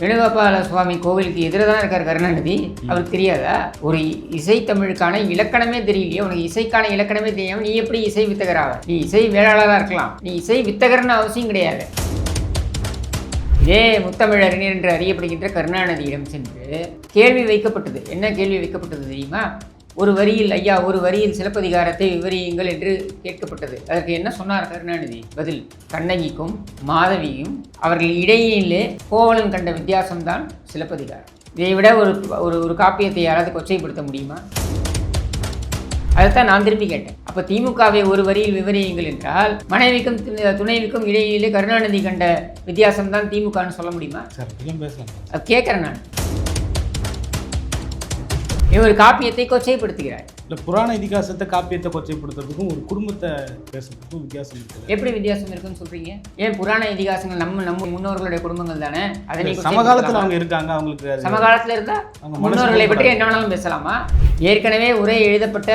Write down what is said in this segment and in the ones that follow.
வேணுகோபால சுவாமி கோவிலுக்கு எதிராக தான் இருக்கார் கருணாநிதி. அவருக்கு தெரியாதா? ஒரு இசை தமிழுக்கான இலக்கணமே தெரியலையே. உனக்கு இசைக்கான இலக்கணமே தெரியாம நீ எப்படி இசை வித்தகராக நீ இசை வேளாளராக இருக்கலாம். நீ இசை வித்தகர்னு அவசியம் கிடையாது. இதே முத்தமிழ் அறிஞர் என்று அறியப்படுகின்ற கருணாநிதியிடம் சென்று கேள்வி வைக்கப்பட்டது. என்ன கேள்வி வைக்கப்பட்டது தெரியுமா? ஒரு வரியில் ஐயா ஒரு வரியில் சிலப்பதிகாரத்தை விவரியுங்கள் என்று கேட்கப்பட்டது. அதற்கு என்ன சொன்னார் கருணாநிதி? பதில் கண்ணகிக்கும் மாதவியும் அவர்கள் இடையிலே கோவலன் கண்ட வித்தியாசம்தான் சிலப்பதிகாரம். இதை விட ஒரு ஒரு ஒரு காப்பியத்தை யாராவது கொச்சைப்படுத்த முடியுமா? அதைத்தான் நான் திருப்பி கேட்டேன். அப்போ திமுகவை ஒரு வரியில் விவரியுங்கள் என்றால் மனைவிக்கும் துணைவிக்கும் இடையிலே கருணாநிதி கண்ட வித்தியாசம் தான் திமுகன்னு சொல்ல முடியுமா? சார் பேசலாம். அது கேட்குறேன் நான். இவர் ஒரு காப்பியத்தை கொச்சைப்படுத்துகிறார். இல்லை புராண இதிகாசத்தை காப்பியத்தை கொச்சைப்படுத்துறதுக்கும் ஒரு குடும்பத்தை பேசுறதுக்கும் வித்தியாசம் இருக்குது எப்படி வித்தியாசம் இருக்குன்னு சொல்றீங்க? ஏன் புராண இதிகாசங்கள் நம்ம நம்ம முன்னோர்களுடைய குடும்பங்கள் தானே? அதை சமகாலத்தில்? அவங்க இருக்காங்க அவங்களுக்கு சமகாலத்துல இருந்தா முன்னோர்களை பற்றி. என்ன வேணாலும் பேசலாமா? ஏற்கனவே உரை எழுதப்பட்ட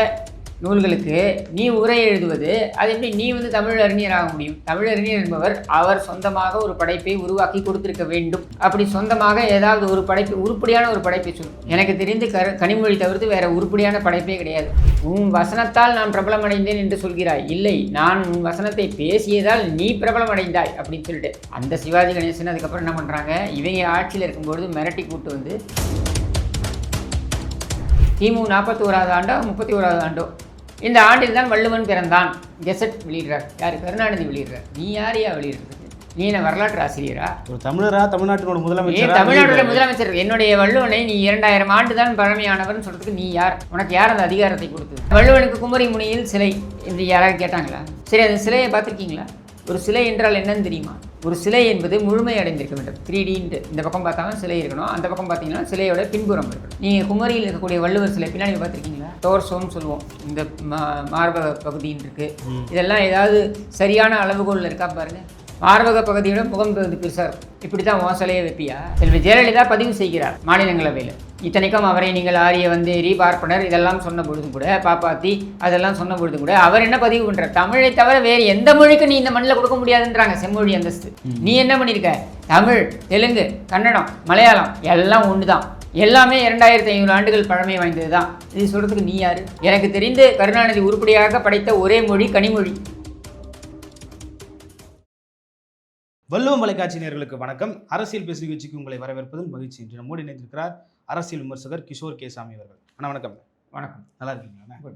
நூல்களுக்கு நீ உரை எழுதுவது அது எப்படி நீ வந்து தமிழ் அறிஞராக முடியும்? தமிழ் அறிஞர் என்பவர் அவர் சொந்தமாக ஒரு படைப்பை உருவாக்கி கொடுத்திருக்க வேண்டும். அப்படி சொந்தமாக ஏதாவது ஒரு படைப்பு உருப்படியான ஒரு படைப்பை சொல்லும் எனக்கு தெரிந்து கரு கனிமொழி தவிர்த்து வேற உருப்படியான படைப்பே கிடையாது. உன் வசனத்தால் நான் பிரபலமடைந்தேன் என்று சொல்கிறாய். இல்லை நான் உன் வசனத்தை பேசியதால் நீ பிரபலமடைந்தாய் அப்படின்னு சொல்லிட்டு. அந்த சிவாஜி கணேசன் அதுக்கப்புறம் என்ன பண்ணுறாங்க இவங்க ஆட்சியில் இருக்கும்பொழுது மிரட்டி கூட்டு வந்து கிமு நாற்பத்தி ஓராவது ஆண்டோ முப்பத்தி ஓராவது ஆண்டோ இந்த ஆண்டில் தான் வள்ளுவன் பிறந்தான். கெசட் வெளியிடுறார். யார்? கருணாநிதி வெளியிடுறார். நீ யாரையா வெளியிடுறது? நீ என்ன வரலாற்று ஆசிரியரா? ஒரு தமிழரா தமிழ்நாட்டினோட முதலமைச்சரா? தமிழ்நாடுல முதலமைச்சர். என்னுடைய வள்ளுவனை நீ இரண்டாயிரம் ஆண்டு தான் பழமையானவர்னு சொல்றதுக்கு நீ யார்? உனக்கு யார் அந்த அதிகாரத்தை கொடுத்தது? வள்ளுவனுக்கு குமரி முனியில் சிலை என்று யாராவது கேட்டாங்களா? சரி அந்த சிலையை பார்த்துருக்கீங்களா? ஒரு சிலை என்றால் என்னன்னு தெரியுமா? ஒரு சிலை என்பது முழுமை அடைந்திருக்க வேண்டும். த்ரீ இந்த பக்கம் பார்த்தாலும் சிலை இருக்கணும். அந்த பக்கம் பார்த்தீங்கன்னா சிலையோட பின்புறம் இருக்கணும். நீங்கள் குமரியில் இருக்கக்கூடிய வள்ளுவர் சிலை பின்னாடி பார்த்துருக்கீங்களா? டோர்சோன்னு சொல்லுவோம். இந்த மா- மார்பக பகுதின்னு இருக்கு. இதெல்லாம் ஏதாவது சரியான அளவுகோலில் இருக்கா பாருங்க. மார்பக பகுதியோட முகம் பெருசாக இருக்கும் இப்படி தான் உன் சிலையை வைப்பியா? செல்வி ஜெயலலிதா பதிவு செய்கிறார் மாநிலங்களவையில். இத்தனைக்கும் அவரை நீங்கள் ஆரிய வந்தேரி பார்ப்பனர். இதெல்லாம் சொன்ன பொழுதும் கூட பாப்பாத்தி அதெல்லாம் சொன்ன பொழுதும் கூட அவர் என்ன பதிவு பண்றார்? தமிழை தவிர வேறு எந்த மொழிக்கும் நீ இந்த மண்ணில் கொடுக்க முடியாதுன்றாங்க செம்மொழி அந்தஸ்து. நீ என்ன பண்ணியிருக்க தமிழ் தெலுங்கு கன்னடம் மலையாளம் எல்லாம் ஒன்று தான் எல்லாமே இரண்டாயிரத்தி ஐநூறு ஆண்டுகள் பழமை வாய்ந்தது தான் இது சொல்கிறதுக்கு நீ யாரு? எனக்கு தெரிந்து கருணாநிதி உருப்படியாக படைத்த ஒரே மொழி கனிமொழி. வள்ளுவம் தொலைக்காட்சி நேயர்களுக்கு வணக்கம். அரசியல் பேசு நிகழ்ச்சிக்கு உங்களை வரவேற்பதில் மகிழ்ச்சி இன்று நம்மோடு இணைந்திருக்கிறார் அரசியல் விமர்சகர் கிஷோர் கேசாமி அவர்கள். அண்ணா வணக்கம். வணக்கம். நல்லா இருக்கீங்களா.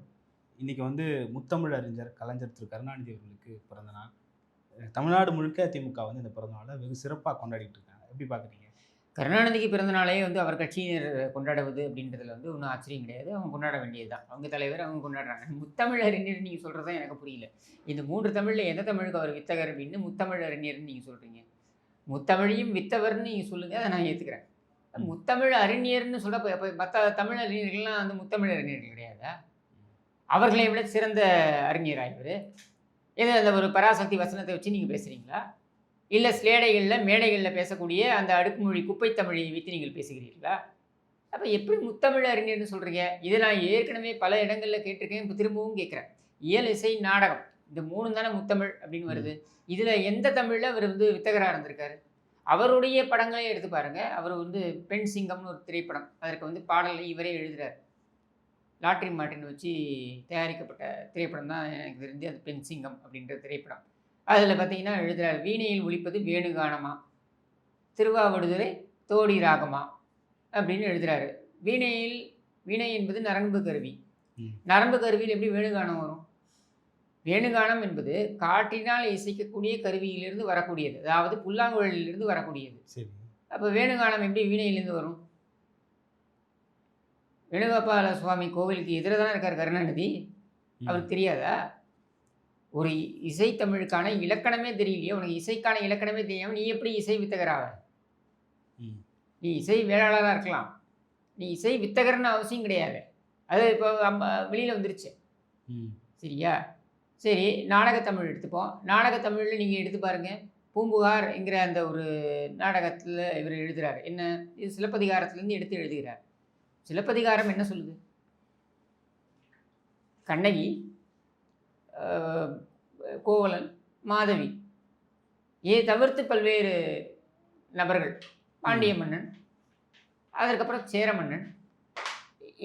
இன்னைக்கு வந்து முத்தமிழ் அறிஞர் கலைஞர் திரு. கருணாநிதி அவர்களுக்கு பிறந்த நாள். தமிழ்நாடு முழுக்க திமுக வந்து இந்த பிறந்த நாளை வெகு சிறப்பாக கொண்டாடிட்டு இருக்காங்க. எப்படி பார்க்குறீங்க கருணாநிதிக்கு பிறந்த நாளே வந்து அவர் கட்சியினர் கொண்டாடுவது அப்படின்றதுல வந்து ஒன்றும் ஆச்சரியம் கிடையாது. அவங்க கொண்டாட வேண்டியது தான் அவங்க தலைவர் அவங்க கொண்டாடுறாங்க. முத்தமிழ் அறிஞர் நீங்கள் சொல்கிறது தான் எனக்கு புரியல. இந்த மூன்று தமிழில் எந்த தமிழுக்கு அவர் வித்தகர் அப்படின்னு முத்தமிழ் அறிஞர்னு நீங்கள் சொல்கிறீங்க முத்தமிழையும் வித்தவர்னு நீங்கள் சொல்லுங்கள் அதை நான் ஏற்றுக்கிறேன் முத்தமிழ் அறிஞர்னு சொல்ல இப்போ மற்ற தமிழ் அறிஞர்கள்லாம் வந்து முத்தமிழ் அறிஞர்கள் கிடையாதா? அவர்களை விட சிறந்த அறிஞரா இவர்? இது அந்த ஒரு பராசக்தி வசனத்தை வச்சு நீங்கள் பேசுகிறீங்களா இல்லை ஸ்லேடைகளில் மேடைகளில் பேசக்கூடிய அந்த அடுக்குமொழி குப்பை தமிழை வைத்து நீங்கள் பேசுகிறீர்களா? அப்போ எப்படி முத்தமிழ் அறிஞர்னு சொல்கிறீங்க இதை நான் ஏற்கனவே பல இடங்களில் கேட்டிருக்கேன் இப்போ திரும்பவும் கேட்குறேன். இயல் இசை நாடகம் இந்த மூணு தானே முத்தமிழ் அப்படின்னு வருது. இதில் எந்த தமிழில் அவர் வந்து வித்தகராக இருந்திருக்காரு? அவருடைய படங்களே எடுத்து பாருங்க. அவர் வந்து பெண் சிங்கம்னு ஒரு திரைப்படம். அதற்கு வந்து பாடலை இவரே எழுதுறார். லாட்ரி மார்ட்டின் வச்சு தயாரிக்கப்பட்ட திரைப்படம் தான் எனக்கு தெரிஞ்சு அது பெண் சிங்கம் அப்படின்ற திரைப்படம். அதில் பார்த்தீங்கன்னா எழுதுறார் வீணையில் ஒலிப்பது வேணுகானமா? திருவாவடுதுறை தோடி ராகமா? அப்படின்னு எழுதுறாரு. வீணையில் வீணை என்பது நரம்பு கருவி. நரம்பு கருவியில் எப்படி வேணுகானம் வரும்? வேணுகானம் என்பது காற்றினால் இசைக்கக்கூடிய கருவியிலிருந்து வரக்கூடியது. அதாவது புல்லாங்குழலிலிருந்து வரக்கூடியது. அப்போ வேணுகானம் எப்படி வீணையிலேருந்து வரும்? வேணுகோபால சுவாமி கோவிலுக்கு எதிராக தானே இருக்கார் கருணாநிதி. அவருக்கு தெரியாதா? ஒரு இ- இசை தமிழுக்கான இலக்கணமே தெரியலையே? உனக்கு இசைக்கான இலக்கணமே தெரியாம நீ எப்படி இசை வித்தகராக ம். நீ இசை வேளாளராக இருக்கலாம். நீ இசை வித்தகர்னு அவசியம் கிடையாது. அது இப்போ வெளியில் வந்துருச்சு. ம். சரியா? சரி நாடகத்தமிழ் எடுத்துப்போம். நாடகத்தமிழில் நீங்கள் எடுத்து பாருங்கள் பூம்புகார் என்கிற அந்த ஒரு நாடகத்தில் இவர் எழுதுறார். என்ன? இது சிலப்பதிகாரத்துலேருந்து எடுத்து எழுதுகிறார். சிலப்பதிகாரம் என்ன சொல்லுது? கண்ணகி கோவலன் மாதவி. இதை தவிர்த்து பல்வேறு நபர்கள் பாண்டிய மன்னன் அதற்கப்புறம் சேர மன்னன்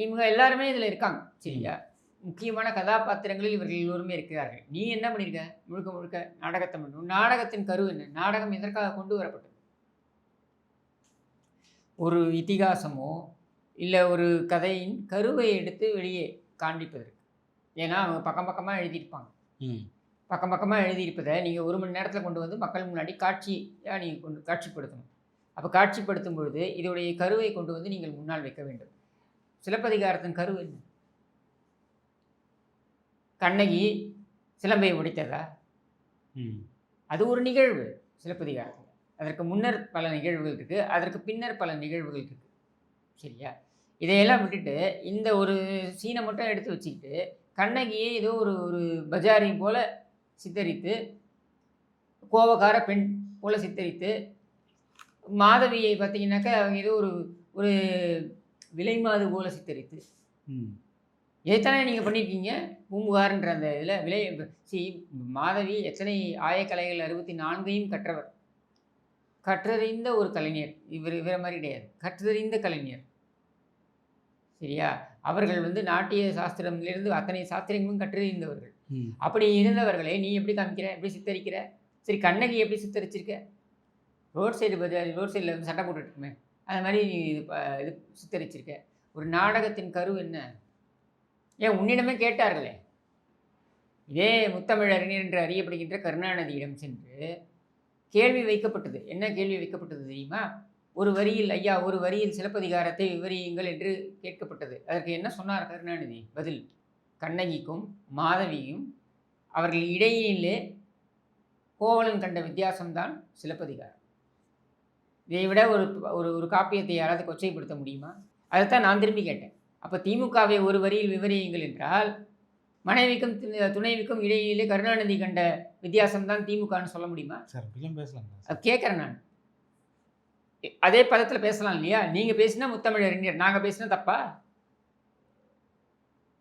இவங்க எல்லாருமே இதில் இருக்காங்க. சரியா? முக்கியமான கதாபாத்திரங்களில் இவர்கள் எல்லோருமே இருக்கிறார்கள். நீ என்ன பண்ணியிருக்க முழுக்க முழுக்க நாடகத்தை மட்டும் நாடகத்தின் கரு என்ன? நாடகம் எதற்காக கொண்டு வரப்பட்டது? ஒரு இதிகாசமோ இல்லை ஒரு கதையின் கருவை எடுத்து வெளியே காண்பிப்பதற்கு. ஏன்னா அவங்க பக்கம் பக்கமாக எழுதியிருப்பாங்க. பக்கம் பக்கமாக எழுதியிருப்பதை நீங்கள் ஒரு மணி நேரத்தில் கொண்டு வந்து மக்கள் முன்னாடி காட்சியாக நீங்கள் கொண்டு காட்சிப்படுத்தணும். அப்போ காட்சிப்படுத்தும் பொழுது இதோடைய கருவை கொண்டு வந்து நீங்கள் முன்னால் வைக்க வேண்டும். சிலப்பதிகாரத்தின் கரு என்ன? கண்ணகி சிலம்பை உடைத்ததா ம். அது ஒரு நிகழ்வு சிலப்பதிகாரத்தில். அதற்கு முன்னர் பல நிகழ்வுகள் இருக்குது அதற்கு பின்னர் பல நிகழ்வுகள் இருக்குது சரியா? இதையெல்லாம் விட்டுட்டு இந்த ஒரு சீனை மட்டும் எடுத்து வச்சுக்கிட்டு கண்ணகியை ஏதோ ஒரு ஒரு பஜாரி போல சித்தரித்து கோபக்கார பெண் போல சித்தரித்து மாதவியை பார்த்தீங்கன்னாக்கா அவங்க ஏதோ ஒரு ஒரு விலைமாது போல சித்தரித்து. ம். இதைத்தானே நீங்கள் பண்ணியிருக்கீங்க பூம்புகார்ன்ற அந்த இதில் விலை சி மாதவி எத்தனை ஆயக்கலைகள் அறுபத்தி நான்கையும் கற்றவர். கற்றறிந்த ஒரு கலைஞர். இவர் இவரை மாதிரி கிடையாது. கற்றறிந்த கலைஞர். சரியா? அவர்கள் வந்து நாட்டிய சாஸ்திரத்திலிருந்து அத்தனை சாஸ்திரங்களும் கற்றறிந்தவர்கள். ம். அப்படி இருந்தவர்களை நீ எப்படி காமிக்கிற? எப்படி சித்தரிக்கிற? சரி கண்ணகி எப்படி சித்தரிச்சிருக்க? ரோட் சைடு ரோட் சைடில் வந்து சண்டை போட்டுட்டுருக்குமே அந்த மாதிரி நீ இது இது சித்தரிச்சிருக்க. ஒரு நாடகத்தின் கரு என்ன? ஏன் உன்னிடமே கேட்டார்களே. இதே முத்தமிழறிஞர் என்று அறியப்படுகின்ற கருணாநிதியிடம் சென்று கேள்வி வைக்கப்பட்டது. என்ன கேள்வி வைக்கப்பட்டது தெரியுமா? ஒரு வரியில் ஐயா ஒரு வரியில் சிலப்பதிகாரத்தை விவரியுங்கள் என்று கேட்கப்பட்டது. அதற்கு என்ன சொன்னார் கருணாநிதி? பதில் கண்ணகிக்கும் மாதவியும் அவர்கள் இடையிலே கோவலன் கண்ட வித்தியாசம்தான் சிலப்பதிகாரம். இதை விட ஒரு ஒரு ஒரு காப்பியத்தை யாராவது கொச்சைப்படுத்த முடியுமா? அதைத்தான் நான் திரும்பி கேட்டேன். அப்போ திமுகவை ஒரு வரியில் விவரியுங்கள் என்றால் மனைவிக்கும் துணைவிக்கும் இடையிலே கருணாநிதி கண்ட வித்தியாசம்தான் திமுகன்னு சொல்ல முடியுமா? சார் அது கேட்குறேன் நான். அதே பதத்தில் பேசலாம் இல்லையா? நீங்கள் பேசினா முத்தமிழறிஞர் நாங்கள் பேசினா தப்பா?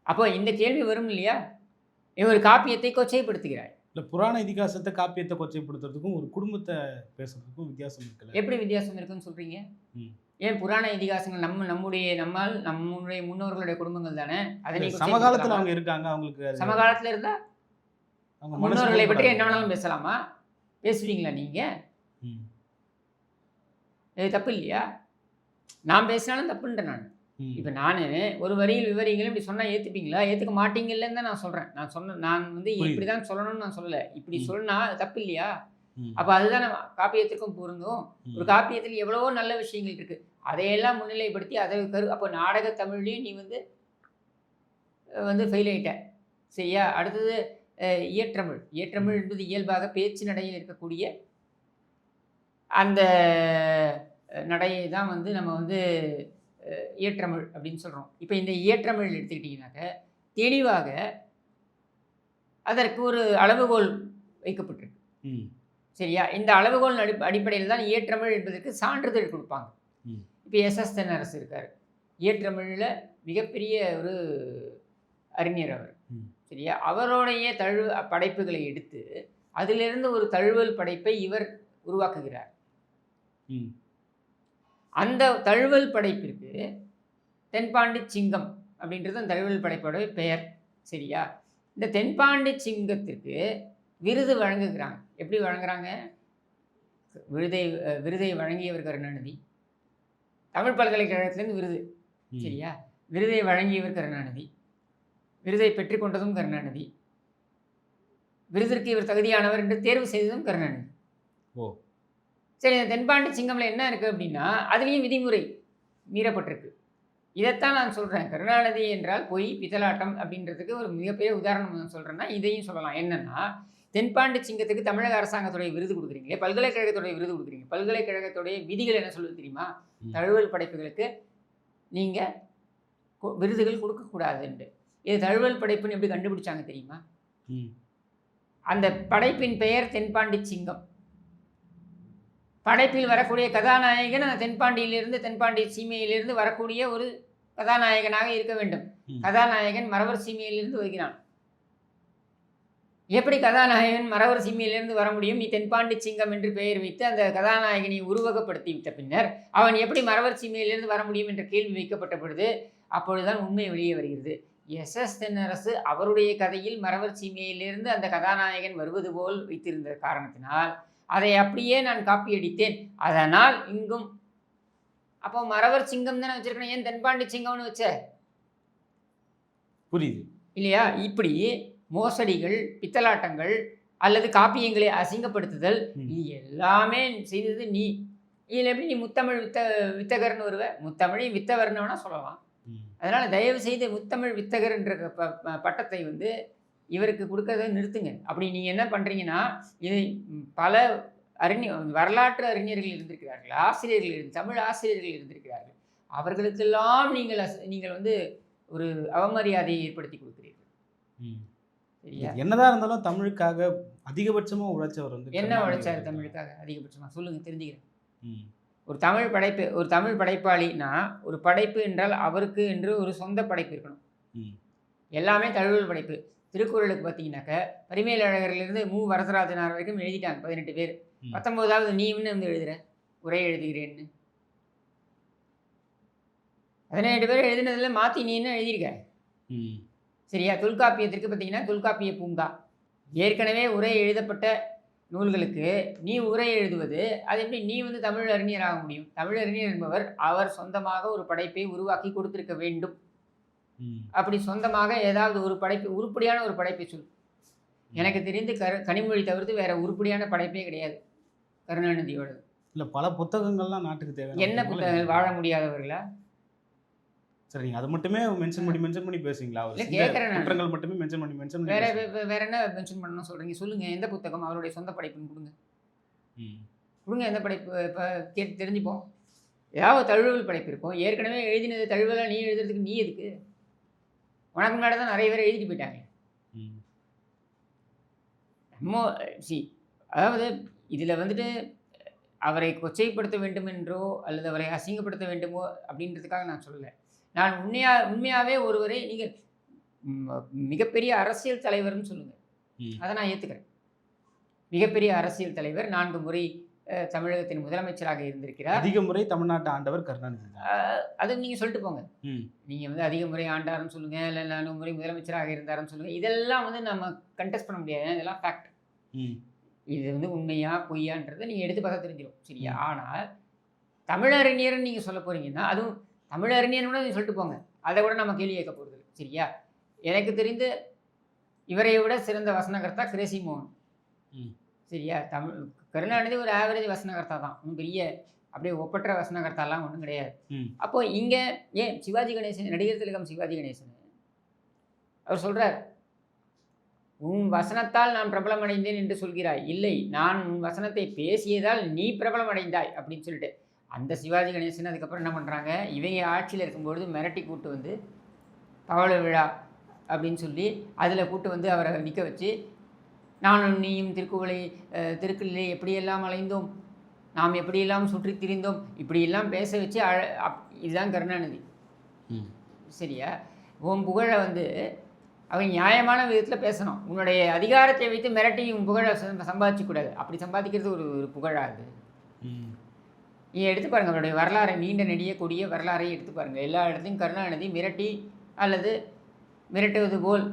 அப்போ இந்த கேள்வி வரும் இல்லையா? இவன் ஒரு காப்பியத்தை கொச்சைப்படுத்துகிறாய் இல்லை புராண இதிகாசத்தை காப்பியத்தை கொச்சைப்படுத்துறதுக்கும் ஒரு குடும்பத்தை பேசுறதுக்கும் வித்தியாசம் இருக்குல்ல. எப்படி வித்தியாசம் இருக்குன்னு சொல்கிறீங்க ம். ஏன் புராண இதிகாசங்கள் நம்ம நம்முடைய நம்மால் நம்முடைய முன்னோர்களுடைய குடும்பங்கள் தானே? அதை சமகாலத்துல? அவங்க இருக்காங்க அவங்களுக்கு சமகாலத்தில் இருந்தால் மனசு முன்னோர்களை பற்றி. என்ன வேணாலும் பேசலாமா? பேசுவீங்களா நீங்கள் இது தப்பு இல்லையா நான் பேசினாலும் தப்புன்றேன் நான். இப்போ நான் ஒரு வரியில் விவரிங்களும் இப்படி சொன்னால் ஏற்றுப்பீங்களா ஏற்றுக்க மாட்டீங்கல்லன்னு தான் நான் சொல்கிறேன் நான் சொன்ன நான் வந்து. இப்படி தான் சொல்லணும்னு நான் சொல்லலை. இப்படி. சொன்னா அது தப்பு இல்லையா அப்போ அதுதான் நம்ம காப்பியத்திற்கும் பொருந்தும். ஒரு. காப்பியத்தில் எவ்வளவோ நல்ல விஷயங்கள் இருக்குது அதையெல்லாம் முன்னிலைப்படுத்தி அதை கரு அப்போ நாடக தமிழ்லையும் நீ வந்து வந்து ஃபெயில் ஆயிட்ட. சரியா? அடுத்தது இயற்றமிழ். இயற்றமிழ் என்பது இயல்பாக பேச்சு நடையில் இருக்கக்கூடிய அந்த நடையை தான் வந்து நம்ம வந்து இயற்றமிழ் அப்படின்னு சொல்கிறோம் இப்போ இந்த இயற்றமிழ் எடுத்துக்கிட்டிங்கனாக்க தெளிவாக அதற்கு ஒரு அளவுகோல் வைக்கப்பட்டிருக்கு. ம், சரியா? இந்த அளவுகோல் அடி அடிப்படையில் தான் இயற்றமிழ் என்பதற்கு சான்றிதழ் கொடுப்பாங்க. இப்போ எஸ்எஸ் தென்னரசு இருக்கார். இயற்றமிழில் மிகப்பெரிய ஒரு அறிஞர் அவர். சரியா? அவருடைய தழு படைப்புகளை எடுத்து அதிலிருந்து ஒரு தழுவல் படைப்பை இவர் உருவாக்குகிறார். அந்த தழுவல் படைப்பிற்கு தென்பாண்டி சிங்கம் அப்படின்றது அந்த தழுவல் படைப்போட பெயர் சரியா? இந்த தென்பாண்டி சிங்கத்திற்கு விருது வழங்குகிறாங்க. எப்படி வழங்குறாங்க? விருதை விருதை வழங்கியவர் கருணாநிதி தமிழ் பல்கலைக்கழகத்திலேருந்து விருது. சரியா? விருதை வழங்கியவர் கருணாநிதி விருதை பெற்றுக்கொண்டதும் கருணாநிதி விருதிற்கு இவர் தகுதியானவர் என்று தேர்வு செய்ததும் கருணாநிதி ஓ. சரி இந்த தென்பாண்டி சிங்கம்ல என்ன இருக்குது அப்படின்னா அதுலேயும் விதிமுறை மீறப்பட்டிருக்கு. இதைத்தான் நான் சொல்கிறேன் கருணாநிதி என்றால் பொய் பித்தலாட்டம் அப்படின்றதுக்கு ஒரு மிகப்பெரிய உதாரணம் நான் சொல்கிறேன்னா இதையும் சொல்லலாம். என்னன்னா தென்பாண்டி சிங்கத்துக்கு தமிழக அரசாங்கத்துடைய விருது கொடுக்குறீங்களே பல்கலைக்கழகத்துடைய விருது கொடுக்குறீங்க. பல்கலைக்கழகத்துடைய விதிகள் என்ன சொல்லுது தெரியுமா. தழுவல் படைப்புகளுக்கு நீங்கள் விருதுகள் கொடுக்கக்கூடாதுன்ட்டு இது தழுவல் படைப்புன்னு எப்படி கண்டுபிடிச்சாங்க தெரியுமா. அந்த படைப்பின் பெயர் தென்பாண்டி சிங்கம். படைப்பில் வரக்கூடிய கதாநாயகன் அந்த தென்பாண்டியிலிருந்து தென்பாண்டி சீமையிலிருந்து வரக்கூடிய ஒரு கதாநாயகனாக இருக்க வேண்டும். கதாநாயகன் மறவர் சீமையிலிருந்து வருகிறான். எப்படி கதாநாயகன் மரவர் சீமையிலிருந்து வர முடியும்? நீ தென்பாண்டி சிங்கம் என்று பெயர் வைத்து அந்த கதாநாயகனை உருவகப்படுத்தி விட்ட பின்னர் அவன் எப்படி மரவர் சீமையிலிருந்து வர முடியும் என்ற கேள்வி வைக்கப்பட்ட பொழுது அப்பொழுதுதான் உண்மை வெளியே வருகிறது. எஸ். எஸ். தென்னரசு அவருடைய கதையில் மரவர் சீமையிலிருந்து அந்த கதாநாயகன் வருவது போல் வைத்திருந்த காரணத்தினால் அதை அப்படியே நான் காப்பி அடித்தேன். அதனால் இங்கும் அப்போ மரவர் சிங்கம் தானே வச்சிருக்கணும். ஏன் தென்பாண்டி சிங்கம்னு வச்ச? புரியுது. இல்லையா? இப்படி மோசடிகள் பித்தலாட்டங்கள் அல்லது காப்பியங்களை அசிங்கப்படுத்துதல். இது எல்லாமே செய்தது நீ. இதில் எப்படி நீ முத்தமிழ் வித்த வித்தகர்னு வருவ? முத்தமிழையும் வித்தவர்னு வேணால் சொல்லலாம். அதனால் தயவு செய்து முத்தமிழ் வித்தகர்ன்ற பட்டத்தை வந்து இவருக்கு கொடுக்கறத நிறுத்துங்க. அப்படி நீங்கள் என்ன பண்ணுறீங்கன்னா இது பல அறிஞர் வரலாற்று அறிஞர்கள் இருந்திருக்கிறார்கள்? ஆசிரியர்கள் இருந்து தமிழ் ஆசிரியர்கள் இருந்திருக்கிறார்கள். அவர்களுக்கெல்லாம் நீங்கள் நீங்கள் வந்து ஒரு அவமரியாதையை ஏற்படுத்தி கொடுக்கிறீர்கள். என்னதான் இருந்தாலும் தமிழுக்காக அதிகபட்சமா உழைச்சவர் வந்து என்ன உழைச்சாரு. தமிழுக்காக அதிகபட்சமாக சொல்லுங்க தெரிஞ்சுக்கிறேன். ம். ஒரு தமிழ் படைப்பு ஒரு தமிழ் படைப்பாளினா ஒரு படைப்பு என்றால் அவருக்கு என்று ஒரு சொந்த படைப்பு இருக்கணும். ம். எல்லாமே தழுவல் படைப்பு. திருக்குறளுக்கு பார்த்தீங்கன்னாக்க பரிமேலழகர்லேருந்து மு. வரதராஜனார் வரைக்கும் எழுதிட்டாங்க பதினெட்டு பேர். பத்தொம்போதாவது நீ இன்னும் வந்து எழுதுற? உரை எழுதுகிறேன்னு. பதினெட்டு பேர் எழுதினதுல மாற்றி நீ என்ன எழுதியிருக்க. சரியா? தொல்காப்பியத்திற்கு பார்த்தீங்கன்னா தொல்காப்பிய பூங்கா. ஏற்கனவே உரை எழுதப்பட்ட நூல்களுக்கு நீ உரை எழுதுவது அது எப்படி நீ வந்து தமிழ் அறிஞராக முடியும்? தமிழ் அறிஞர் என்பவர் அவர் சொந்தமாக ஒரு படைப்பை உருவாக்கி கொடுத்திருக்க வேண்டும். அப்படி சொந்தமாக ஏதாவது ஒரு படைப்பு உருப்படியான ஒரு படைப்பை சொல். எனக்கு தெரிந்து கரு கனிமொழி தவிர்த்து வேற உருப்படியான படைப்பே கிடையாது கருணாநிதியோடது இல்ல பல புத்தகங்கள்லாம் நாட்டுக்கு தேவை என்ன புத்தகங்கள் வாழ முடியாதவர்களா? சரி நீங்க அதை மட்டுமே மென்ஷன் பண்ணி மென்ஷன் பண்ணி பேசுவீங்களா இல்ல, நான். குற்றங்கள் மட்டுமே மென்ஷன் பண்ணி மென்ஷன் பண்ணி வேற வேற என்ன மென்ஷன் பண்ணணும் சொல்றீங்க? சொல்லுங்க எந்த புத்தகம்? அவருடைய சொந்த படைப்புன்னு கொடுங்க. ம். கொடுங்க எந்த படைப்பு? இப்போ கேட்டு தெரிஞ்சுப்போம். ஏதாவது தழுவல் படைப்பு இருக்கும். ஏற்கனவே எழுதினது தழுவலாக நீ எழுதுறதுக்கு நீ எதுக்கு? உனக்கு முன்னாடி தான் நிறைய பேர் எழுதிட்டு போயிட்டாங்க ம். நம்ம சி அதாவது இதில் வந்துட்டு அவரை கொச்சைப்படுத்த வேண்டும் என்றோ அல்லது அவரை அசிங்கப்படுத்த வேண்டுமோ அப்படின்றதுக்காக நான் சொல்லலை நான் உண்மையா உண்மையாகவே ஒருவரை நீங்கள் மிகப்பெரிய அரசியல் தலைவர்னு சொல்லுங்கள். அதை நான் ஏற்றுக்கிறேன் மிகப்பெரிய அரசியல் தலைவர் நான்கு முறை தமிழகத்தின் முதலமைச்சராக இருந்திருக்கிறார். அதிக முறை தமிழ்நாட்டு ஆண்டவர் கருணாநிதி அது நீங்கள் சொல்லிட்டு போங்க. நீங்கள் வந்து அதிக முறை ஆண்டாருன்னு சொல்லுங்கள் இல்லை நான்கு முறை முதலமைச்சராக இருந்தாருன்னு சொல்லுங்கள் இதெல்லாம் வந்து நம்ம கண்டெஸ்ட் பண்ண முடியாது. இதெல்லாம் ஃபேக்ட். இது வந்து உண்மையா பொய்யான்றதை நீங்கள் எடுத்து பார்த்தா தெரிஞ்சிடும் சரியா? ஆனால் தமிழறிஞர்னு நீங்கள் சொல்ல போகிறீங்கன்னா அதுவும் தமிழறிஞர்னு கூட நீங்கள் சொல்லிட்டு போங்க. அதை கூட நம்ம கேள்வி கேட்க போகிறது சரியா? எனக்கு தெரிந்து இவரை விட சிறந்த வசனகர்த்தா கிரேசி மோகன். ம். சரியா? தமிழ் கருணாநிதி ஒரு ஆவரேஜ் வசனகர்த்தா தான். பெரிய அப்படியே ஒப்பற்ற வசனகர்த்தாலாம் ஒன்றும் கிடையாது. அப்போ இங்கே ஏன் சிவாஜி கணேசன் நடிகர் திலகம் சிவாஜி கணேசன்? அவர் சொல்றார் உன் வசனத்தால் நான் பிரபலம் அடைந்தேன் என்று சொல்கிறாய். இல்லை நான் உன் வசனத்தை பேசியதால் நீ பிரபலம் அடைந்தாய் அப்படின்னு சொல்லிட்டு. அந்த சிவாஜி கணேசன் அதுக்கப்புறம் என்ன பண்ணுறாங்க இவங்க ஆட்சியில் இருக்கும்பொழுது மிரட்டி கூட்டு வந்து பவள விழா அப்படின்னு சொல்லி அதில் கூட்டு வந்து அவரை நிற்க வச்சு நானும் நீயும் திருக்குவளை அஹ், திருக்குறளிலே எப்படியெல்லாம் அலைந்தோம்? நாம் எப்படியெல்லாம் சுற்றி திரிந்தோம்? இப்படியெல்லாம் பேச வச்சு அழ அப் இதுதான் கருணாநிதி. ம். சரியா? உன் புகழை வந்து அவன் நியாயமான விதத்தில் பேசணும். உன்னுடைய அதிகாரத்தை வைத்து மிரட்டி உன் புகழை சம்ப- சம்பாதிக்கக்கூடாது அப்படி சம்பாதிக்கிறது ஒரு ஒரு புகழாது ம். நீ எடுத்து பாருங்க. அவருடைய வரலாறை நீண்ட நெடிய கொடிய வரலாறை எடுத்து பாருங்க. எல்லா இடத்தையும் கருணாநிதி மிரட்டி அல்லது மிரட்டுவது போல்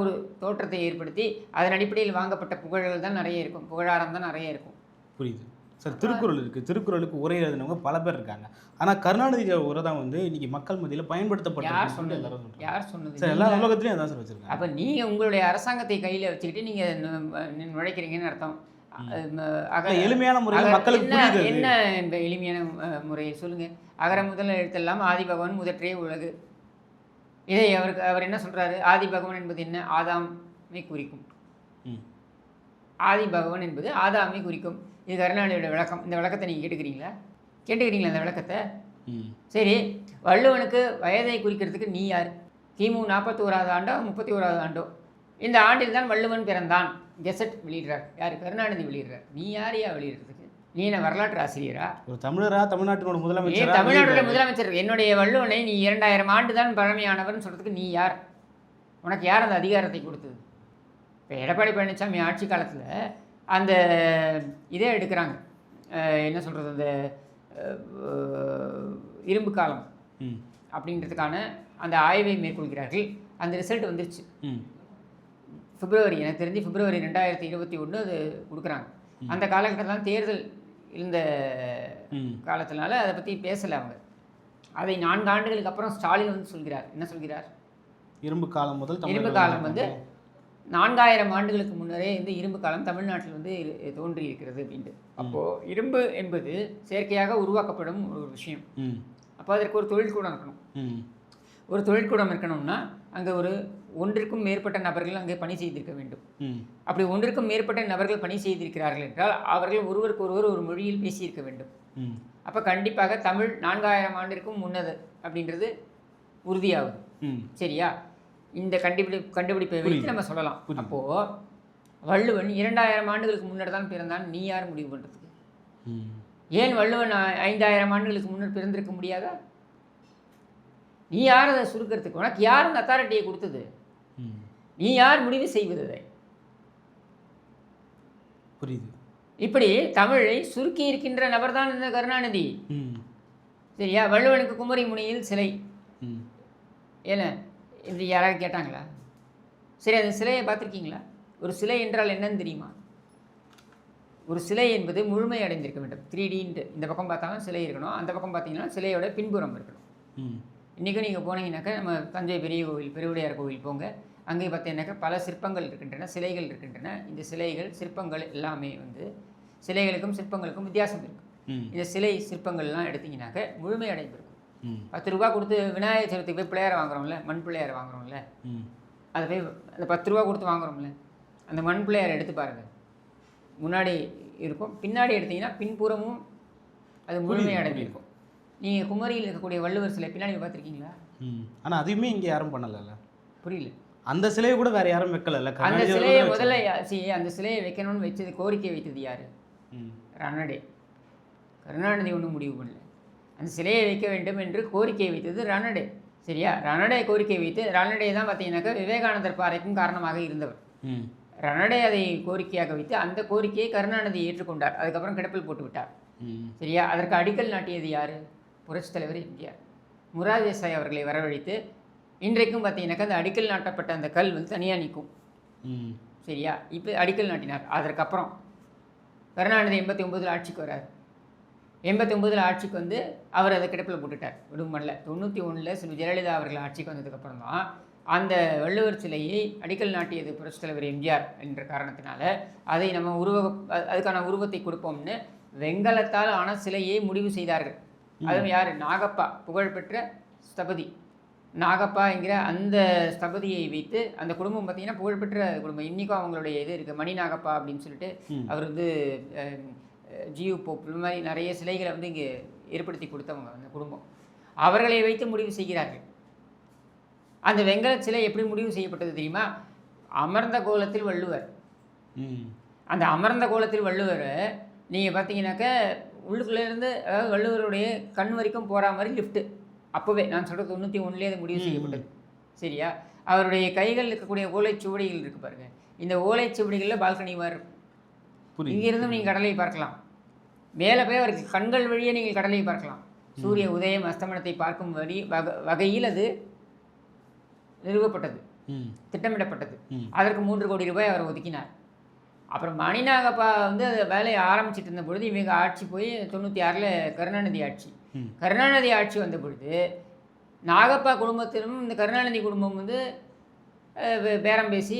ஒரு தோற்றத்தை ஏற்படுத்தி அதன் அடிப்படையில் வாங்கப்பட்ட புகழ்கள் தான் நிறைய இருக்கும். புகழாரம் தான் நிறைய இருக்கும். புரியுது. சார் திருக்குறள் இருக்கு. திருக்குறளுக்கு உரை எழுதினவங்க பல பேர் இருக்காங்க. ஆனா கருணாநிதி உரை தான் வந்து இன்னைக்கு மக்கள் மத்தியில பயன்படுத்தப்பட்ட யார் சொன்னது? யார் சொன்னது? சார் எல்லா? உலகத்துலயும் அதான் சார் வச்சிருக்காங்க. அப்போ நீங்கள் உங்களுடைய அரசாங்கத்தை கையில் வச்சுக்கிட்டு நீங்கள் நுழைக்கிறீங்கன்னு அர்த்தம். எளிமையான முறையில் மக்களுக்கு என்ன புரியுது அது. என்ன இந்த எளிமையான முறையை சொல்லுங்க. அகர முதல் எழுத்தெல்லாம் ஆதி பகவான் முதற்றே உலகு. இதை அவருக்கு அவர் என்ன சொல்றாரு? ஆதி பகவான் என்பது என்ன? ஆதாமை குறிக்கும். ம். ஆதி பகவான் என்பது ஆதாமை குறிக்கும். இது கருணாநிதியோட விளக்கம். இந்த விளக்கத்தை நீங்கள் கேட்டுக்கிறீங்களா? கேட்டுக்கிறீங்களா இந்த விளக்கத்தை? ம். சரி. வள்ளுவனுக்கு வயதை குறிக்கிறதுக்கு நீ யார்? கிமு நாற்பத்தி ஓராவது ஆண்டோ முப்பத்தி ஓராவது ஆண்டோ. இந்த ஆண்டில் தான் வள்ளுவன் பிறந்தான். கெசட் வெளியிடுறார். யார்? கருணாநிதி வெளியிடுறார். நீ யாரையா வெளியிடுறதுக்கு? நீ என்ன வரலாற்று ஆசிரியரா? ஒரு தமிழரா தமிழ்நாட்டினோட முதலமைச்சரா? தமிழ்நாடுடைய வெளியிடுறாரு. முதலமைச்சர்? என்னுடைய வள்ளுவனை நீ இரண்டாயிரம் ஆண்டு தான் பழமையானவர்னு சொல்றதுக்கு நீ யார்? உனக்கு யார் அந்த அதிகாரத்தை கொடுத்தது? இப்போ எடப்பாடி பழனிசாமி ஆட்சி காலத்தில் அந்த இதே எடுக்கிறாங்க. என்ன சொல்கிறது அந்த இரும்பு காலம் ம். அப்படின்றதுக்கான அந்த ஆய்வை மேற்கொள்கிறார்கள். அந்த ரிசல்ட் வந்துருச்சு. ம். பிப்ரவரி எனக்கு தெரிஞ்சு பிப்ரவரி ரெண்டாயிரத்தி இருபத்தி ஒன்று அது கொடுக்குறாங்க. அந்த காலகட்டத்தில் தேர்தல் இருந்த ம். காலத்தினால அதை பற்றி பேசலை அவங்க. அதை நான்கு ஆண்டுகளுக்கு அப்புறம் ஸ்டாலின் வந்து சொல்கிறார். என்ன சொல்கிறார்? இரும்பு காலம் முதல் இரும்பு காலம் வந்து நான்காயிரம் ஆண்டுகளுக்கு முன்னரே இந்த இரும்பு காலம் தமிழ்நாட்டில் வந்து தோன்றி இருக்கிறது அப்படின்ட்டு. அப்போது இரும்பு என்பது செயற்கையாக உருவாக்கப்படும் ஒரு விஷயம். அப்போ அதற்கு ஒரு தொழில்கூடம் இருக்கணும். ஒரு தொழில்கூடம் இருக்கணும்னா அங்கே ஒரு ஒன்றிற்கும் மேற்பட்ட நபர்கள் அங்கே பணி செய்திருக்க வேண்டும். அப்படி ஒன்றிற்கும் மேற்பட்ட நபர்கள் பணி செய்திருக்கிறார்கள் என்றால் அவர்கள் ஒருவருக்கு ஒருவர் ஒரு மொழியில் பேசியிருக்க வேண்டும். அப்போ கண்டிப்பாக தமிழ் நான்காயிரம் ஆண்டிற்கும் முன்னது அப்படின்றது உறுதியாகுது. ம். சரியா? இந்த கண்டுபிடி கண்டுபிடிப்பை வைத்து. நம்ம சொல்லலாம். அப்போது வள்ளுவன் இரண்டாயிரம் ஆண்டுகளுக்கு முன்னர் தான் பிறந்தான் நீ யார் முடிவு பண்ணுறதுக்கு ஏன் வள்ளுவன் ஐந்தாயிரம் ஆண்டுகளுக்கு முன்னர் பிறந்திருக்க முடியாதா? நீ யார் அதை சுருக்கிறதுக்கு? உனக்கு யார் அந்த அத்தாரிட்டியை கொடுத்தது? நீ யார் முடிவு செய்வது? புரியுது. இப்படி தமிழை சுருக்கி இருக்கின்ற நபர்தான் இந்த கருணாநிதி. ம். சரியா? வள்ளுவனுக்கு குமரி முனியில் சிலை. ம். ஏல இது யாராவது கேட்டாங்களா? சரி அந்த சிலையை பார்த்துருக்கீங்களா? ஒரு சிலை என்றால் என்னன்னு தெரியுமா? ஒரு சிலை என்பது முழுமை அடைந்திருக்க வேண்டும். த்ரீ டின்ட்டு இந்த பக்கம் பார்த்தாலும் சிலை இருக்கணும். அந்த பக்கம் பார்த்தீங்கன்னா சிலையோட பின்புறம் இருக்கணும். ம். இன்றைக்கும் நீங்கள் போனீங்கன்னாக்கா நம்ம தஞ்சை பெரிய கோவில் பெருவுடையார் கோவில் போங்க. அங்கே பார்த்தீங்கன்னாக்கா பல சிற்பங்கள் இருக்கின்றன சிலைகள் இருக்கின்றன. இந்த சிலைகள் சிற்பங்கள் எல்லாமே வந்து சிலைகளுக்கும் சிற்பங்களுக்கும் வித்தியாசம் இருக்குது இந்த சிலை சிற்பங்கள்லாம் எடுத்தீங்கன்னாக்க முழுமை அடைந்திருக்கும். ம். பத்து ரூபா கொடுத்து விநாயகர் சதுர்த்திக்கு போய் பிள்ளையார் வாங்குறோம்ல மண் பிள்ளையார் வாங்குறோம்ல. அதை போய் அந்த பத்து ரூபா கொடுத்து வாங்குறோம்ல. அந்த மண் பிள்ளையார் எடுத்து பாருங்கள் முன்னாடி இருக்கும். பின்னாடி எடுத்தீங்கன்னா பின்புறமும் அது முழுமை புரியுது, அடைஞ்சிருக்கும் நீங்கள் குமரியில் இருக்கக்கூடிய வள்ளுவர் சிலை பின்னாடி பார்த்துருக்கீங்களா? ஆனால் அதுவுமே இங்கே யாரும் பண்ணலைல்ல? புரியல. அந்த சிலையை கூட வேற யாரும் வைக்கலல்ல அந்த சிலையை முதல்ல அந்த சிலையை வைக்கணும்னு வச்சது கோரிக்கை வைத்தது யார்? ரணடே கருணாநிதி. ஒன்றும் முடிவு பண்ணல. அந்த சிலையை வைக்க வேண்டும் என்று கோரிக்கை வைத்தது ரணடே. சரியா? ரணடே கோரிக்கை வைத்து ரணடே தான் பார்த்தீங்கன்னாக்கா விவேகானந்தர் பாறைக்கும் காரணமாக இருந்தவர். ரணடே அதை கோரிக்கையாக வைத்து அந்த கோரிக்கையை கருணாநிதி ஏற்றுக்கொண்டார். அதுக்கப்புறம் கிடப்பில் போட்டு விட்டார். ம். சரியா? அதற்கு அடிக்கல் நாட்டியது யார்? புரட்சித் தலைவர் எம்ஜிஆர். முரார் தேசாய் அவர்களை வரவழைத்து இன்றைக்கும் பார்த்தீங்கன்னாக்கா அந்த அடிக்கல் நாட்டப்பட்ட அந்த கல் வந்து தனியாக நிற்கும் சரியா? இப்போ அடிக்கல் நாட்டினார். அதற்கப்புறம் கருணாநிதி எண்பத்தி ஒம்பதில் ஆட்சிக்கு வரார். எண்பத்தி ஒம்பதில் ஆட்சிக்கு வந்து அவர் அதை கிடப்பில் போட்டுட்டார் விடுமல்ல. தொண்ணூற்றி ஒன்றில் சில ஜெயலலிதா அவர்கள் ஆட்சிக்கு வந்ததுக்கப்புறம் தான் அந்த வள்ளுவர் சிலையை அடிக்கல் நாட்டியது புரட்சித் தலைவர் எம்ஜிஆர் என்ற காரணத்தினால அதை நம்ம உருவ அதுக்கான உருவத்தை கொடுப்போம்னு வெங்கலத்தால் ஆன சிலையை முடிவு செய்தார்கள். அதுவும் யார்? நாகப்பா புகழ்பெற்ற ஸ்தபதி. நாகப்பா என்கிற அந்த ஸ்தபதியை வைத்து அந்த குடும்பம் பார்த்தீங்கன்னா புகழ்பெற்ற குடும்பம். இன்றைக்கும் அவங்களுடைய இது இருக்குது மணி நாகப்பா அப்படின்னு சொல்லிட்டு. அவர் வந்து ஜியு போப் இந்த மாதிரி நிறைய சிலைகளை வந்து இங்கே ஏற்படுத்தி கொடுத்தவங்க அந்த குடும்பம். அவர்களை வைத்து முடிவு செய்கிறார்கள். அந்த வெங்கல சிலை எப்படி முடிவு செய்யப்பட்டது தெரியுமா? அமர்ந்த கோலத்தில் வள்ளுவர். அந்த அமர்ந்த கோலத்தில் வள்ளுவர் நீங்கள் பார்த்தீங்கன்னாக்க உள்ளுக்குள்ளே இருந்து அதாவது வள்ளுவருடைய கண் வரைக்கும் போகிற மாதிரி லிஃப்ட்டு அப்போவே நான் சொல்கிறது தொண்ணூற்றி ஒன்றுலேயே அது முடிவு. செய்யப்பட்டது. சரியா? அவருடைய கைகள் இருக்கக்கூடிய ஓலைச்சுவடிகள் இருக்கு பாருங்க. இந்த ஓலைச்சுவடிகளில் பால்கனி மாதிரி இருக்கும். இங்கிருந்தும் நீங்கள் கடலை பார்க்கலாம். மேலே போய் அவருக்கு கண்கள் வழியே நீங்கள் கடலை பார்க்கலாம். சூரிய உதயம் அஸ்தமனத்தை பார்க்கும் வழி வக வகையில் அது நிறுவப்பட்டது. திட்டமிடப்பட்டது. அதற்கு மூன்று கோடி ரூபாய் அவர் ஒதுக்கினார். அப்புறம் மணிநாகப்பா வந்து அந்த வேலையை ஆரம்பிச்சிட்டு இருந்த பொழுது இவங்க ஆட்சி போய் தொண்ணூற்றி ஆறில் கருணாநிதி ஆட்சி. கருணாநிதி ஆட்சி வந்த பொழுது நாகப்பா குடும்பத்திலும் இந்த கருணாநிதி குடும்பம் வந்து பேரம் பேசி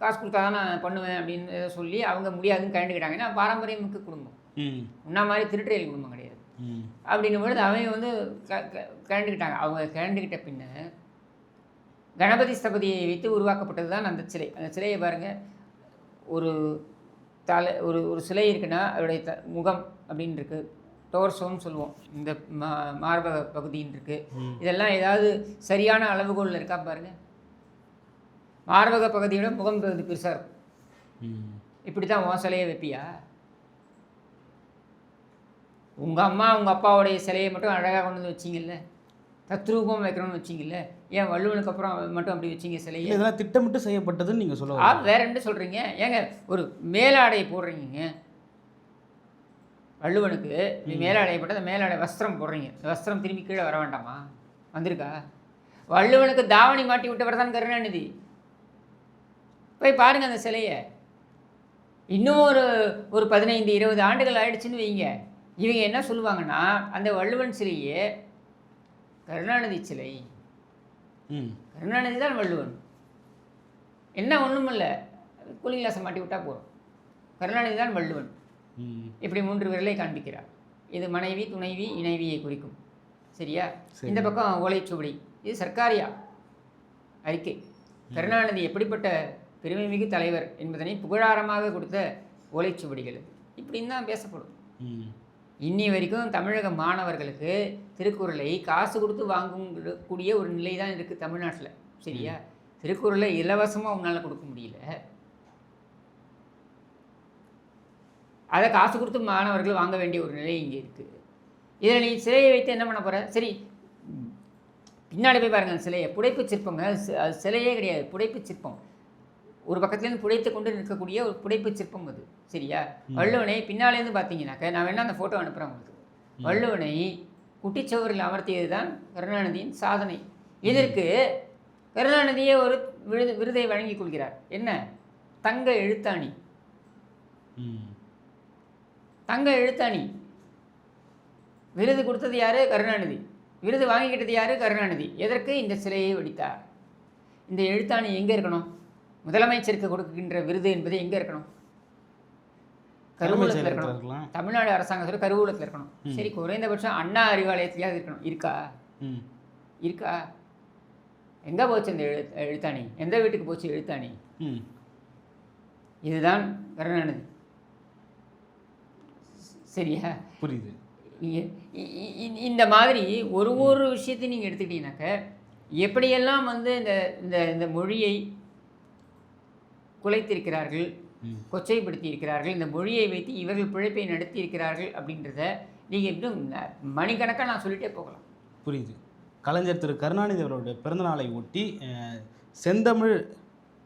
காசு கொடுத்தா தான் நான் பண்ணுவேன் அப்படின்னு ஏதோ சொல்லி அவங்க முடியாதுன்னு கண்டுக்கிட்டாங்க ஏன்னா பாரம்பரியமிக்க குடும்பம். ம். உன்ன மாதிரி திருட்டுறையில் குடும்பம் கிடையாது. அப்படின்னும் பொழுது அவங்க வந்து க க- கண்டுக்கிட்டாங்க அவங்க கண்டுக்கிட்ட பின்ன கணபதி ஸ்தபதியை வைத்து உருவாக்கப்பட்டது தான் அந்த சிலை. அந்த சிலையை பாருங்கள் ஒரு தலை ஒரு ஒரு சிலை இருக்குன்னா அதோடைய த முகம் அப்படின்னு இருக்குது டோர்சோன்னு சொல்லுவோம். இந்த மா மார்பக பகுதின்னு இருக்குது. இதெல்லாம் ஏதாவது சரியான அளவுகோலில் இருக்கா பாருங்கள் மார்பக பகுதியோட முகம் பகுதி பெருசாக இருக்கும். இப்படி தான் உன் சிலையை வைப்பியா? உங்கள் அம்மா உங்கள் அப்பாவுடைய சிலையை மட்டும் அழகாக கொண்டு வந்து வச்சிங்கல்ல? தத்ரூபம் வைக்கணும்னு வச்சிங்கல்ல? ஏன் வள்ளுவனுக்கு அப்புறம் மட்டும் அப்படி வச்சிங்க சிலையை? இதெல்லாம் திட்டமிட்டு செய்யப்பட்டதுன்னு நீங்கள் சொல்ல ஆ வரீங்க. வேற என்ன சொல்கிறீங்க ஏங்க ஒரு மேலாடை போடுறீங்க வள்ளுவனுக்கு நீ மேலாடை போட்டு அந்த மேலாடை வஸ்திரம் போடுறீங்க. வஸ்திரம் திரும்பி கீழே வர வேண்டாமா? வந்திருக்கா? வள்ளுவனுக்கு தாவணி மாட்டி விட்டவர் தான் கருணாநிதி. போய் பாருங்க அந்த சிலையை. இன்னும் ஒரு ஒரு பதினைந்து இருபது ஆண்டுகள் ஆயிடுச்சுன்னு வைங்க. இவங்க என்ன சொல்லுவாங்கன்னா அந்த வள்ளுவன் சிலையே கருணாநிதி சிலை. ம். கருணாநிதி தான் வள்ளுவன். என்ன ஒன்றும் இல்லை கூலிங் கிளாஸை மாட்டி விட்டா போதும். கருணாநிதி தான் வள்ளுவன். இப்படி மூன்று விரலை காண்பிக்கிறார். இது மனைவி துணைவி இணைவியை குறிக்கும். சரியா? சரி. இந்த பக்கம் ஓலைச்சுவடி. இது சர்க்காரியா? அறிக்கை. கருணாநிதி எப்படிப்பட்ட பெருமைமிகு தலைவர் என்பதனை புகழாரமாக கொடுத்த ஓலைச்சுவடிகள். இப்படின்னு தான் பேசப்படும். இன்னி வரைக்கும் தமிழக மாணவர்களுக்கு திருக்குறளை காசு கொடுத்து வாங்கும் கூடிய ஒரு நிலை தான் இருக்குது தமிழ்நாட்டில். சரியா? திருக்குறளை இலவசமாக உங்களால் கொடுக்க முடியல. அதை காசு கொடுத்து மாணவர்கள் வாங்க வேண்டிய ஒரு நிலை இங்கே இருக்குது இதில் நீ சிலையை வைத்து என்ன பண்ண போகிற சரி பின்னாடி போய் பாருங்க அந்த சிலையை. புடைப்பு சிற்பங்க அது சிலையே கிடையாது புடைப்பு சிற்பம். ஒரு பக்கத்துலேருந்து புடைத்து கொண்டு நிற்கக்கூடிய ஒரு புடைப்பு சிற்பம் அது. சரியா? வள்ளுவனை பின்னாலேருந்து பார்த்தீங்கன்னாக்க நான் வேணா அந்த ஃபோட்டோ அனுப்புகிறேன் உங்களுக்கு. வள்ளுவனை குட்டிச்சுவரில் அமர்த்தியது தான் கருணாநிதியின் சாதனை. இதற்கு கருணாநிதியே ஒரு விருது விருதை வழங்கிக் கொள்கிறார். என்ன? தங்க எழுத்தாணி. தங்க எழுத்தாணி. விருது கொடுத்தது யாரு? கருணாநிதி. விருது வாங்கிக்கிட்டது யாரு? கருணாநிதி. எதற்கு? இந்த சிலையை வடித்தார். இந்த எழுத்தாணி எங்கே இருக்கணும்? முதலமைச்சருக்கு கொடுக்கின்ற விருது என்பது எங்கே இருக்கணும்? கருவூலத்தில் இருக்கணும். தமிழ்நாடு அரசாங்கத்தில் கருவூலத்தில் இருக்கணும். சரி குறைந்தபட்சம் அண்ணா அறிவாலயத்திலேயாவது இருக்கணும். இருக்கா? இருக்கா? எங்கே போச்சு அந்த எழு எழுத்தாணி? எந்த வீட்டுக்கு போச்சு எழுத்தாணி? இதுதான் கருணாநிதி. சரியா? புரியுது. இந்த மாதிரி ஒரு ஒரு விஷயத்தையும் நீங்கள் எடுத்துக்கிட்டீங்கன்னாக்க எப்படியெல்லாம் வந்து இந்த இந்த இந்த மொழியை குலைத்திருக்கிறார்கள் கொச்சைப்படுத்தி இருக்கிறார்கள் இந்த மொழியை வைத்து இவர்கள் பிழைப்பை நடத்தி இருக்கிறார்கள் அப்படின்றத நீங்கள் இன்னும் மணிக்கணக்காக நான் சொல்லிட்டே போகலாம். புரியுது. கலைஞர் திரு. கருணாநிதி அவருடைய பிறந்தநாளை ஒட்டி செந்தமிழ்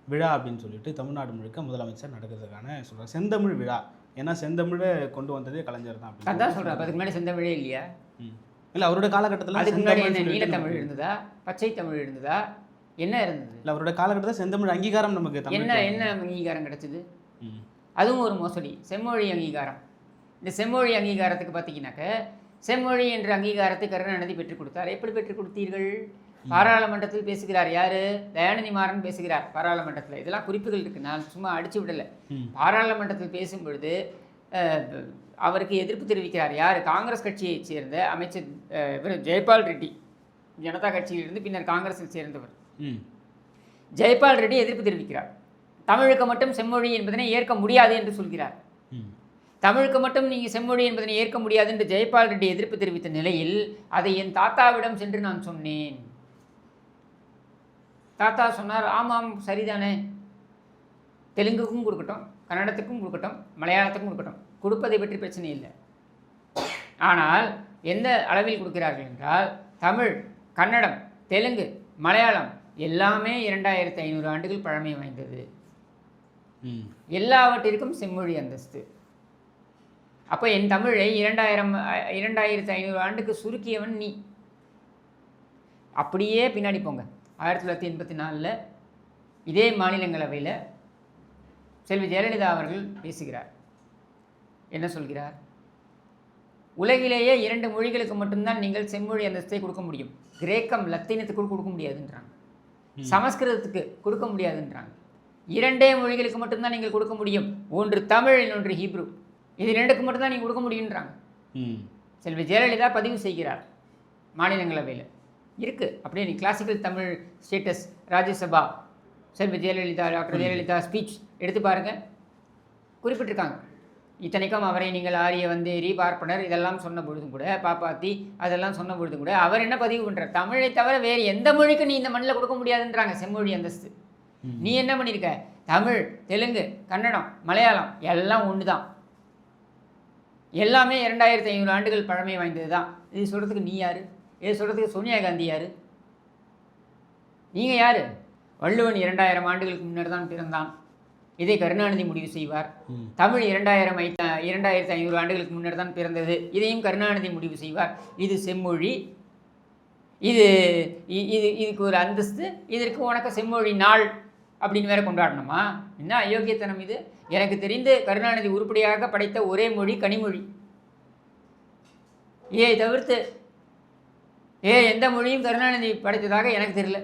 விழா அப்படின்னு சொல்லிட்டு தமிழ்நாடு முழுக்க முதலமைச்சர் நடக்கிறதுக்கான சொல்கிறார் செந்தமிழ் விழா ஏன்னா செந்தமிழை கொண்டு வந்ததே கலைஞர் தான் அதான் சொல்கிறேன் அதுக்கு முன்னாடி செந்தமிழே இல்லையா. இல்லை அவருடைய காலகட்டத்தில் அதுக்கு முன்னாடி என்ன நீலத்தமிழ் இருந்ததா. பச்சை தமிழ் இருந்ததா? என்ன இருந்தது? இல்லை அவருடைய காலகட்டத்தில் செந்தமிழ் அங்கீகாரம் நமக்கு என்ன என்ன அங்கீகாரம் கிடைச்சது? அதுவும் ஒரு மோசடி. செம்மொழி அங்கீகாரம். இந்த செம்மொழி அங்கீகாரத்துக்கு பார்த்தீங்கன்னாக்க செம்மொழி என்ற அங்கீகாரத்தை கருணாநிதி பெற்றுக் கொடுத்தார். எப்படி பெற்றுக் கொடுத்தீர்கள்? பாராளுமன்றத்தில் பேசுகிறார் யாரு? தயாநிதி மாறன் பேசுகிறார் பாராளுமன்றத்தில். இதெல்லாம் குறிப்புகள் இருக்கு. நான் சும்மா அடிச்சு விடலை. பாராளுமன்றத்தில் பேசும் பொழுது அஹ், அவருக்கு எதிர்ப்பு தெரிவிக்கிறார். யார்? காங்கிரஸ் கட்சியைச் சேர்ந்த அமைச்சர் இவர் ஜெயபால் ரெட்டி. ஜனதா கட்சியிலிருந்து பின்னர் காங்கிரஸில் சேர்ந்தவர். ஜெயபால் ரெட்டி எதிர்ப்பு தெரிவிக்கிறார். தமிழுக்கு மட்டும் செம்மொழி என்பதனை ஏற்க முடியாது என்று சொல்கிறார். தமிழுக்கு மட்டும் நீங்கள் செம்மொழி என்பதனை ஏற்க முடியாது என்று ஜெயபால் ரெட்டி எதிர்ப்பு தெரிவித்த நிலையில் அதை என் தாத்தாவிடம் சென்று நான் சொன்னேன். தாத்தா சொன்னார் ஆமாம் சரிதானே. தெலுங்குக்கும் கொடுக்கட்டும் கன்னடத்துக்கும் கொடுக்கட்டும் மலையாளத்துக்கும் கொடுக்கட்டும். கொடுப்பதை பற்றி பிரச்சனை இல்லை. ஆனால் எந்த அளவில் கொடுக்கிறார்கள் என்றால் தமிழ் கன்னடம் தெலுங்கு மலையாளம் எல்லாமே இரண்டாயிரத்தி ஐநூறு ஆண்டுகள் பழமை வாய்ந்தது. ம். எல்லாவற்றிற்கும் செம்மொழி அந்தஸ்து. அப்போ என் தமிழை இரண்டாயிரம் இரண்டாயிரத்து ஐநூறு ஆண்டுக்கு சுருக்கியவன் நீ. அப்படியே பின்னாடி போங்க. ஆயிரத்தி தொள்ளாயிரத்தி எண்பத்தி நாலில் இதே மாநிலங்களவையில் செல்வி ஜெயலலிதா அவர்கள் பேசுகிறார். என்ன சொல்கிறார்? உலகிலேயே இரண்டு மொழிகளுக்கு மட்டும்தான் நீங்கள் செம்மொழி அந்தஸ்தை கொடுக்க முடியும். கிரேக்கம் லத்தீனத்துக்கு கொடுக்க முடியாதுன்றாங்க. சமஸ்கிருதத்துக்கு கொடுக்க முடியாதுன்றாங்க. இரண்டே மொழிகளுக்கு மட்டும்தான் நீங்கள் கொடுக்க முடியும். ஒன்று தமிழ் இன்னொன்று ஹீப்ரு. இது ரெண்டுக்கு மட்டும்தான் நீங்கள் கொடுக்க முடியுன்றாங்க. செல்வி ஜெயலலிதா பதிவு செய்கிறார் மாநிலங்களவையில். இருக்குது அப்படியே நீ classical Tamil status Rajya Sabha Selvi Jayalalithaa doctor Jayalalithaa speech எடுத்து பாருங்கள் குறிப்பிட்டிருக்காங்க. இத்தனைக்கும் அவரை நீங்கள் ஆரிய வந்தேரி பார்ப்பனர் இதெல்லாம் சொன்ன பொழுதும் கூட பாப்பாத்தி அதெல்லாம் சொன்ன பொழுதும் கூட அவர் என்ன பதிவு பண்ணுறார் தமிழை தவிர வேறு எந்த மொழிக்கும் நீ இந்த மண்ணில் கொடுக்க முடியாதுன்றாங்க செம்மொழி அந்தஸ்து. நீ என்ன பண்ணியிருக்க தமிழ் தெலுங்கு கன்னடம் மலையாளம் எல்லாம் ஒன்று தான் எல்லாமே இரண்டாயிரத்தி ஐநூறு ஆண்டுகள் பழமை வாய்ந்தது தான் இது சொல்கிறதுக்கு நீ யார்? இதை சொல்கிறதுக்கு சோனியா காந்தி யார்? நீங்கள் யார்? வள்ளுவன் இரண்டாயிரம் ஆண்டுகளுக்கு முன்னர் தான் பிறந்தான். இதை கருணாநிதி முடிவு செய்வார். தமிழ் இரண்டாயிரம் இரண்டாயிரத்தி ஐநூறு ஆண்டுகளுக்கு முன்னர் தான் பிறந்தது. இதையும் கருணாநிதி முடிவு செய்வார். இது செம்மொழி. இது இது இதுக்கு ஒரு அந்தஸ்து. இதற்கு உனக்கு செம்மொழி நாள் அப்படின்னு வேற கொண்டாடணுமா? என்ன அயோக்கியத்தனம் இது? எனக்கு தெரிந்து கருணாநிதி உருப்படியாக படைத்த ஒரே மொழி கனிமொழி. இதை தவிர்த்து ஏ எந்த மொழியும் கருணாநிதி படைத்ததாக எனக்கு தெரியல.